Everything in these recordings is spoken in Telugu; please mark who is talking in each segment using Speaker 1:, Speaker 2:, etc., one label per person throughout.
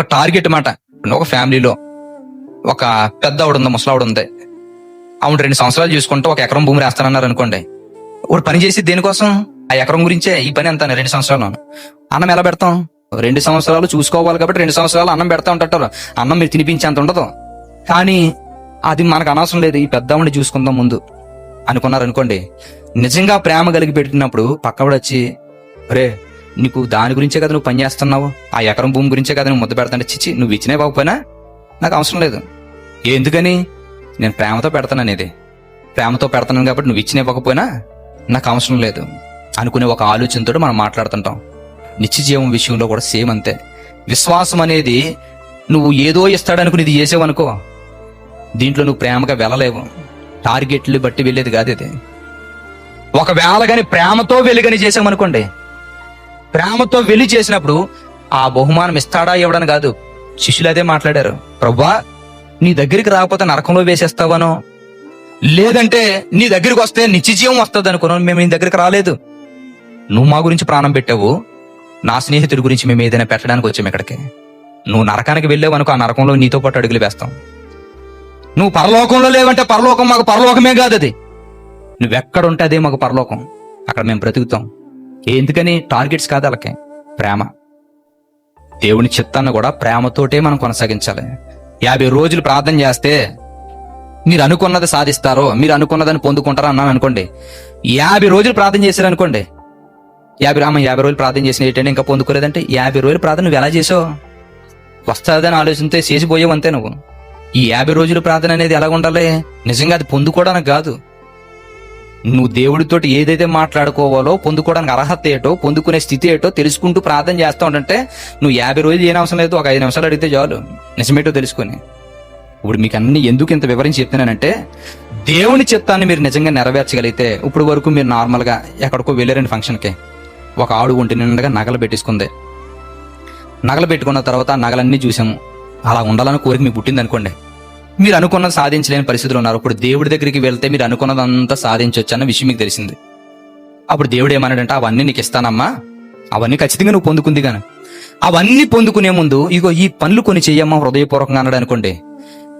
Speaker 1: ఒక టార్గెట్ మాట. ఒక ఫ్యామిలీలో ఒక పెద్ద ఆవిడ ఉంది ముసలావిడ ఉంది ఆవిడ రెండు సంవత్సరాలు చూసుకుంటూ ఒక ఎకరం భూమి రాస్తానన్నారు అనుకోండి ఇప్పుడు పని చేసి దేనికోసం? ఆ ఎకరం గురించే ఈ పని అంతా రెండు సంవత్సరాలు. అన్నం ఎలా పెడతాం? రెండు సంవత్సరాలు చూసుకోవాలి కాబట్టి రెండు సంవత్సరాలు అన్నం పెడతా ఉంటారు. అన్నం మీరు తినిపించేంత ఉండదు. కానీ అది మనకు అనవసరం లేదు. ఈ పెద్దవాడిని చూసుకుందాం ముందు. అనుకున్నారు అనుకోండి నిజంగా ప్రేమ కలిగి పెట్టినప్పుడు పక్కవాడు వచ్చి రే నీకు దాని గురించే కదా నువ్వు పని చేస్తున్నావు ఆ ఎకరం భూమి గురించే కదా నువ్వు ముద్ద పెడతాంటే చిచ్చి నువ్వు ఇచ్చినే బాగుపోయినా నాకు అవసరం లేదు. ఎందుకని? నేను ప్రేమతో పెడతాను అనేది. ప్రేమతో పెడతాను కాబట్టి నువ్వు ఇచ్చిన ఇవ్వకపోయినా నాకు అవసరం లేదు. అనుకునే ఒక ఆలోచనతో మనం మాట్లాడుతుంటాం. నిత్య జీవం విషయంలో కూడా సేమ్ అంతే. విశ్వాసం అనేది నువ్వు ఏదో ఇస్తాడనుకుని ఇది చేసావనుకో దీంట్లో నువ్వు ప్రేమగా వెళ్ళలేవు. టార్గెట్లు బట్టి వెళ్ళేది కాదు ఇది. ఒకవేళ కానీ ప్రేమతో వెలుగని చేసామనుకోండి ప్రేమతో వెలి చేసినప్పుడు ఆ బహుమానం ఇస్తాడా ఇవ్వడని కాదు. శిష్యులు అదే మాట్లాడారు. ప్రభా నీ దగ్గరికి రాకపోతే నరకంలో వేసేస్తావనో? లేదంటే నీ దగ్గరికి వస్తే నిత్యజీవం వస్తుంది అనుకున్నాను మేము నీ దగ్గరికి రాలేదు. నువ్వు మా గురించి ప్రాణం పెట్టావు. నా స్నేహితుడి గురించి మేము ఏదైనా పెట్టడానికి వచ్చాము ఇక్కడికి. నువ్వు నరకానికి వెళ్ళావు అనుకో ఆ నరకంలో నీతో పాటు అడుగులు వేస్తాం. నువ్వు పరలోకంలో లేవంటే పరలోకం మాకు పరలోకమే కాదు అది నువ్వెక్కడుంటే అదే మాకు పరలోకం. అక్కడ మేము బ్రతుకుతాం. ఎందుకని టార్గెట్స్ కాదు వాళ్ళకి? ప్రేమ. దేవుని చిత్తాన్ని కూడా ప్రేమతోటే మనం కొనసాగించాలి. యాభై రోజులు ప్రార్థన చేస్తే మీరు అనుకున్నది సాధిస్తారో మీరు అనుకున్నదని పొందుకుంటారో అన్నాను అనుకోండి. యాభై రోజులు ప్రార్థన చేశారు అనుకోండి. యాభై రామ యాభై రోజులు ప్రార్థన చేసిన ఏంటంటే ఇంకా పొందుకోలేదంటే యాభై రోజులు ప్రార్థన నువ్వు ఎలా చేసావు? వస్తుందని ఆలోచనతో చేసిపోయావు అంతే నువ్వు. ఈ యాభై రోజుల ప్రార్థన అనేది ఎలా ఉండాలి నిజంగా అది పొందుకోవడానికి కాదు. నువ్వు దేవుడితోటి ఏదైతే మాట్లాడుకోవాలో పొందుకోవడానికి అర్హత ఏటో పొందుకునే స్థితి ఏటో తెలుసుకుంటూ ప్రార్థన చేస్తా ఉంటే నువ్వు యాభై రోజులు ఏం అవసరం లేదు ఒక ఐదు నిమిషాలు అడిగితే చాలు. నిజమేటో తెలుసుకొని. ఇప్పుడు మీకు అన్ని ఎందుకు ఇంత వివరించి చెప్తున్నానంటే దేవుని చిత్తాన్ని మీరు నిజంగా నెరవేర్చగలిగితే ఇప్పుడు వరకు మీరు నార్మల్గా ఎక్కడికో వెళ్ళారండి ఫంక్షన్కి. ఒక ఆడు ఒంటి నిండుగా నగలు పెట్టేసుకుంది. నగలు పెట్టుకున్న తర్వాత నగలన్నీ చూసాము. అలా ఉండాలని కోరిక మీకు పుట్టింది అనుకోండి మీరు అనుకున్నది సాధించలేని పరిస్థితులు ఉన్నారు. ఇప్పుడు దేవుడి దగ్గరికి వెళ్తే మీరు అనుకున్నదంతా సాధించవచ్చు అన్న విషయం మీకు తెలిసింది. అప్పుడు దేవుడు ఏమన్నాడంటే అవన్నీ నీకు ఇస్తానమ్మా. అవన్నీ ఖచ్చితంగా నువ్వు పొందుకుంది గాను. అవన్నీ పొందుకునే ముందు ఇగో ఈ పనులు కొన్ని చెయ్యమ్మా హృదయపూర్వకంగా అన్నాడు అనుకోండి.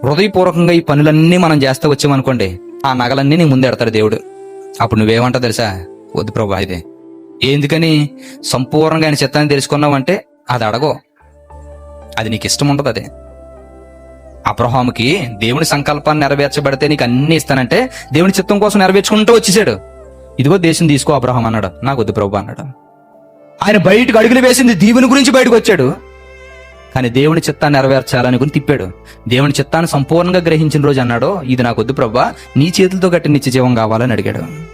Speaker 1: హృదయపూర్వకంగా ఈ పనులన్నీ మనం చేస్తా వచ్చామనుకోండి ఆ నగలన్నీ నీ ముందెడతాడు దేవుడు. అప్పుడు నువ్వేమంటావు తెలుసా? వద్దు ప్రభా ఇదే. ఎందుకని? సంపూర్ణంగా ఆయన చిత్తాన్ని తెలుసుకున్నావంటే అది అడగో అది నీకు ఇష్టం ఉండదు అదే. అబ్రహాముకి దేవుని సంకల్పాన్ని నెరవేర్చబడితే నీకు అన్ని ఇస్తానంటే దేవుని చిత్తం కోసం నెరవేర్చుకుంటూ వచ్చేసాడు. ఇదిగో దేశం తీసుకో అబ్రహాం అన్నాడు. నాకు వద్దు ప్రభు అన్నాడు. ఆయన బయటకు అడుగులు వేసింది దీవుని గురించి బయటకు వచ్చాడు. కానీ దేవుని చిత్తాన్ని నెరవేర్చాలని తిప్పాడు. దేవుని చిత్తాన్ని సంపూర్ణంగా గ్రహించిన రోజు అన్నాడు ఇది నాకు వద్దు ప్రభా నీ చేతులతో కట్టి నిత్య జీవం కావాలని అడిగాడు.